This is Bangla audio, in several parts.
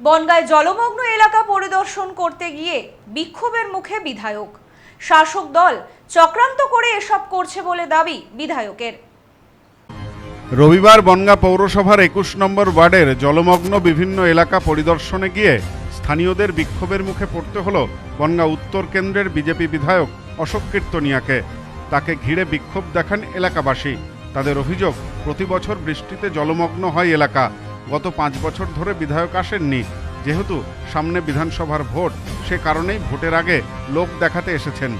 বনগায় জলমগ্ন এলাকা পরিদর্শন করতে গিয়ে বিক্ষোভের মুখে বিধায়ক। শাসক দল চক্রান্ত করে এসব করছে বলে দাবি বিধায়কের। রবিবার বনগা পৌরসভার একুশ নম্বর ওয়ার্ডের জলমগ্ন বিভিন্ন এলাকা পরিদর্শনে গিয়ে স্থানীয়দের বিক্ষোভের মুখে পড়তে হলো বনগা উত্তর কেন্দ্রের বিজেপি বিধায়ক অশোক কীর্তনিয়াকে। তাকে ঘিরে বিক্ষোভ দেখান এলাকাবাসী। তাদের অভিযোগ, প্রতি বছর বৃষ্টিতে জলমগ্ন হয় এলাকা। গত পাঁচ বছর ধরে বিধায়ক আসেননি। যেহেতু সামনে বিধানসভার ভোট, সে কারণেই ভোটের আগে লোক দেখাতে এসেছেন।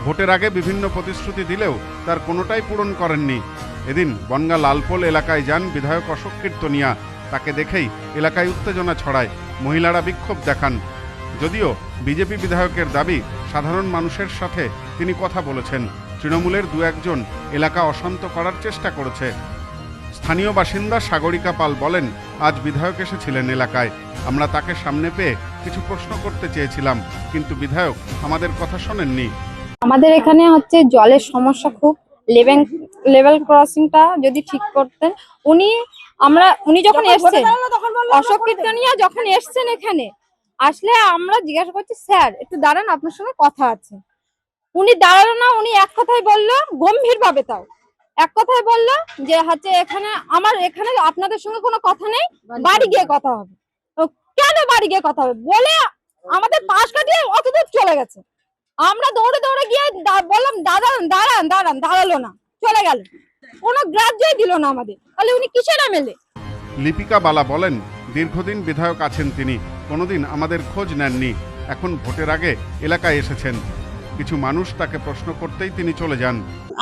ভোটের আগে বিভিন্ন প্রতিশ্রুতি দিলেও তার কোনোটাই পূরণ করেননি। এদিন বনগা লালপোল এলাকায় যান বিধায়ক অশোক কীর্তনিয়া। তাকে দেখেই এলাকায় উত্তেজনা ছড়ায়। মহিলারা বিক্ষোভ দেখান। যদিও বিজেপি বিধায়কের দাবি, সাধারণ মানুষের সাথে তিনি কথা বলেছেন। তৃণমূলের দু একজন এলাকা অশান্ত করার চেষ্টা করেছে। স্থানীয় বাসিন্দা সাগরিকা পাল বলেন আজ বিধায়ক এসেছিলেন এলাকায়। আমরা তাকে সামনে পেয়ে কিছু প্রশ্ন করতে চেয়েছিলাম কিন্তু বিধায়ক আমাদের কথা শোনেননি। আমাদের এখানে হচ্ছে জলের সমস্যা খুব। লেভেল লেভেল ক্রসিংটা যদি ঠিক করতেন উনি আমরা উনি যখন এসছেন অশোক কীর্তনিয়া যখন এসছেন এখানে আসলে আমরা জিজ্ঞাসা করছি স্যার একটু দাঁড়ান আপনার সঙ্গে কথা আছে। উনি দাঁড়াল না উনি এক কথাই বলল গম্ভীর ভাবে তাও। এক কথায় বলল যে হচ্ছে এখানে আমার এখানে আপনাদের সঙ্গে কোনো কথা নেই বাড়ি গিয়ে কথা হবে। তো কেন বাড়ি গিয়ে কথা হবে? বলে আমাদের পাশ কাটিয়ে অত দূর চলে গেছে। আমরা দৌড়ে দৌড়ে গিয়ে দা- বললাম দাঁড়ান দাঁড়ান দাঁড়ান দাঁড়াল না চলে গেল। কোনো গ্রাহ্যই দিল না আমাদের। তাহলে উনি কিসের এমএলএ লিপিকা বালা বলেন দীর্ঘদিন বিধায়ক আছেন তিনি কোনোদিন আমাদের খোঁজ নেননি। এখন ভোটের আগে এলাকায় এসেছেন। কিছু মানুষ তাকে প্রশ্ন করতেই তিনি চলে যান।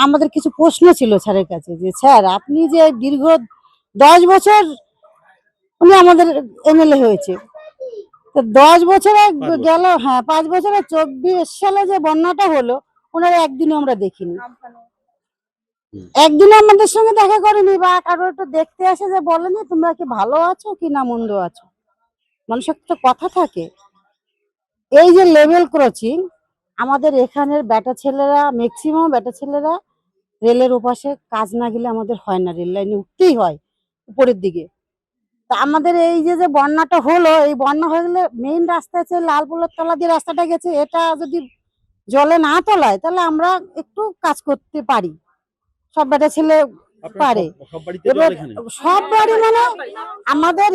আমাদের কিছু প্রশ্ন ছিল স্যারের কাছে যে স্যার আপনি যে দীর্ঘ দশ বছর উনি আমাদের এমএলএ হয়েছে তো দশ বছরে গেল হ্যাঁ পাঁচ বছরে চব্বিশ সালে যে বন্যাটা হলো ওনারা একদিনও আমরা দেখিনি। একদিনও আমাদের সঙ্গে দেখা করেনি বা কারও একটু দেখতে আসে যে বলেনি তোমরা কি ভালো আছো কি না মন্দ আছো? মানুষের তো কথা থাকে। এই যে লেভেল ক্রসিং আমাদের এখানের ব্যাটা ছেলেরা ম্যাক্সিমাম ব্যাটা ছেলেরা রেলের ওপাশে কাজ না গেলে আমাদের হয় না রেল লাইনে উঠতেই হয় উপরের দিকে। তা আমাদের এই যে যে বন্যাটা হলো এই বন্যা হয়ে গেলে মেইন রাস্তা আছে লালপুলের তলা দিয়ে রাস্তাটা গেছে। এটা যদি জলে না তোলায় তাহলে আমরা একটু কাজ করতে পারি। সব বেটা ছেলে পারে। এবার সব বাড়ি মানে আমাদের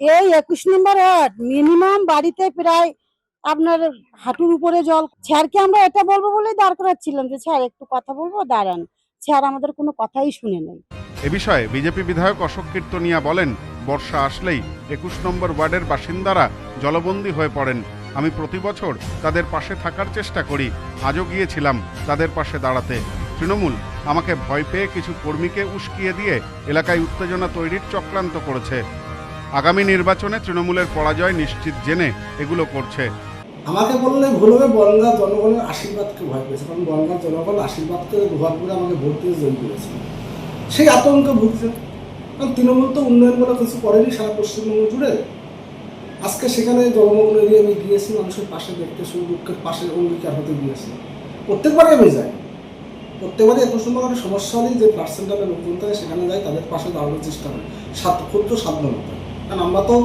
এই একুশ নম্বর ওয়ার্ড মিনিমাম বাড়িতে প্রায় আপনার হাঁটুর উপরে জল। স্যারকে আমরা এটা বলব বলেই দাঁড় করাচ্ছিলাম যে, স্যার, একটু কথা বলব, দাঁড়ান। স্যার আমাদের কোনো কথাই শুনে নেই। এ বিষয়ে বিজেপি বিধায়ক অশোক কীর্তনিয়া বলেন, বর্ষা আসলেই একুশ নম্বর ওয়ার্ডের বাসিন্দারা জলবন্দী হয়ে পড়েন। আমি প্রতি বছর তাদের পাশে থাকার চেষ্টা করি। আজও গিয়েছিলাম তাদের পাশে দাঁড়াতে। তৃণমূল আমাকে ভয় পেয়ে কিছু কর্মীকে উস্কিয়ে দিয়ে এলাকায় উত্তেজনা তৈরির চক্রান্ত করেছে। আগামী নির্বাচনে তৃণমূলের পরাজয় নিশ্চিত জেনে এগুলো করছে। আমাকে বললে ভুল হবে, বনগাঁ জনগণের আশীর্বাদকে ভয় পেয়েছে, কারণ বনগাঁ জনগণ আশীর্বাদকে ভয় করে আমাকে ভোট দিয়ে জয়ী করেছে সেই আতঙ্কে ভুগছে। কারণ তৃণমূল তো উন্নয়ন বলে কিছু করেনি, সারা পশ্চিমবঙ্গ জুড়ে। আজকে সেখানে জনমগ্ন এরিয়া আমি গিয়েছি, মানুষের পাশে দেখতে সুখ দুঃখের পাশে অঙ্গীকার হতে গিয়েছি। প্রত্যেকবারই আমি যাই। প্রত্যেকবারই এত সময় একটা সমস্যা নেই যে পার্সেন্টালের লোকজন থাকে সেখানে যাই, তাদের পাশে দাঁড়ানোর চেষ্টা করি। সাত ক্ষুদ্র সাবধানতা। কারণ আমরা তো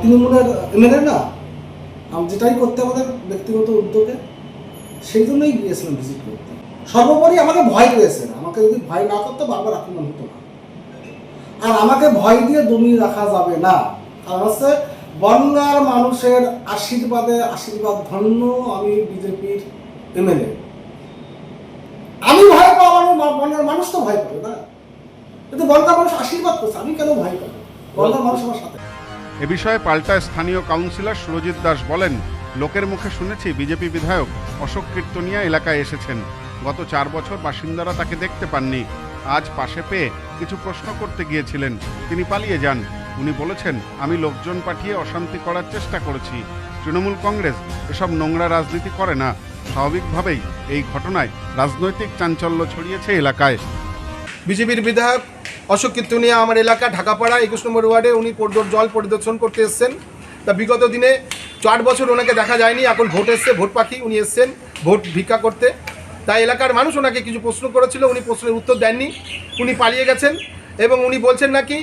তৃণমূলের এমএলএ না যেটাই করতে আমাদের ব্যক্তিগত উদ্যোগে, সেই জন্যই গিয়েছিলাম ভিজিট করতে। সর্বোপরি আমাকে ভয় পেয়েছে। আমাকে যদি ভয় না করতো, বারবার আক্রমণ হতো না। আর আমাকে ভয় দিয়ে দমিয়ে রাখা যাবে না। কারণ হচ্ছে বনগার মানুষের আশীর্বাদে আশীর্বাদ ধন্য আমি বিজেপির এমএলএ। আমি ভয় পাবো, আমার বনগার মানুষ তো ভয় পাবে না? কিন্তু বনগার মানুষ আশীর্বাদ করছে, আমি কেন ভয় পাবো? বনগার মানুষ আমার সাথে। এ বিষয়ে পাল্টায় স্থানীয় কাউন্সিলর সুরজিৎ দাস বলেন, লোকের মুখে শুনেছি বিজেপি বিধায়ক অশোক কীর্তনিয়া এলাকায় এসেছেন। গত চার বছর বাসিন্দারা তাকে দেখতে পাননি। আজ পাশে পেয়ে কিছু প্রশ্ন করতে গিয়েছিলেন। তিনি পালিয়ে যান। উনি বলেছেন, আমি লোকজন পাঠিয়ে অশান্তি করার চেষ্টা করেছি। তৃণমূল কংগ্রেস এসব নোংরা রাজনীতি করে না। স্বাভাবিকভাবেই এই ঘটনায় রাজনৈতিক চাঞ্চল্য ছড়িয়েছে এলাকায়। বিজেপির বিধায়ক অশোক কীর্তনিয়া আমার এলাকা, ঢাকাপাড়া, একুশ নম্বর ওয়ার্ডে উনি জল পরিদর্শন করতে এসছেন। তা বিগত দিনে চার বছর ওনাকে দেখা যায়নি এখন ভোট এসছে, ভোট পাখি উনি এসছেন, ভোট ভিক্ষা করতে। তাই এলাকার মানুষ ওনাকে কিছু প্রশ্ন করেছিল, উনি প্রশ্নের উত্তর দেননি, উনি পালিয়ে গেছেন এবং উনি বলছেন নাকি,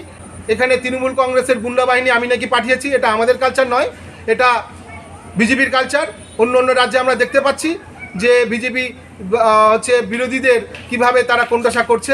এখানে তৃণমূল কংগ্রেসের গুন্ডা বাহিনী আমি নাকি পাঠিয়েছি, এটা আমাদের কালচার নয়, এটা বিজেপির কালচার অন্য অন্য রাজ্যে আমরা দেখতে পাচ্ছি যে বিজেপি হচ্ছে বিরোধীদের কীভাবে তারা কোণঠাসা করছে।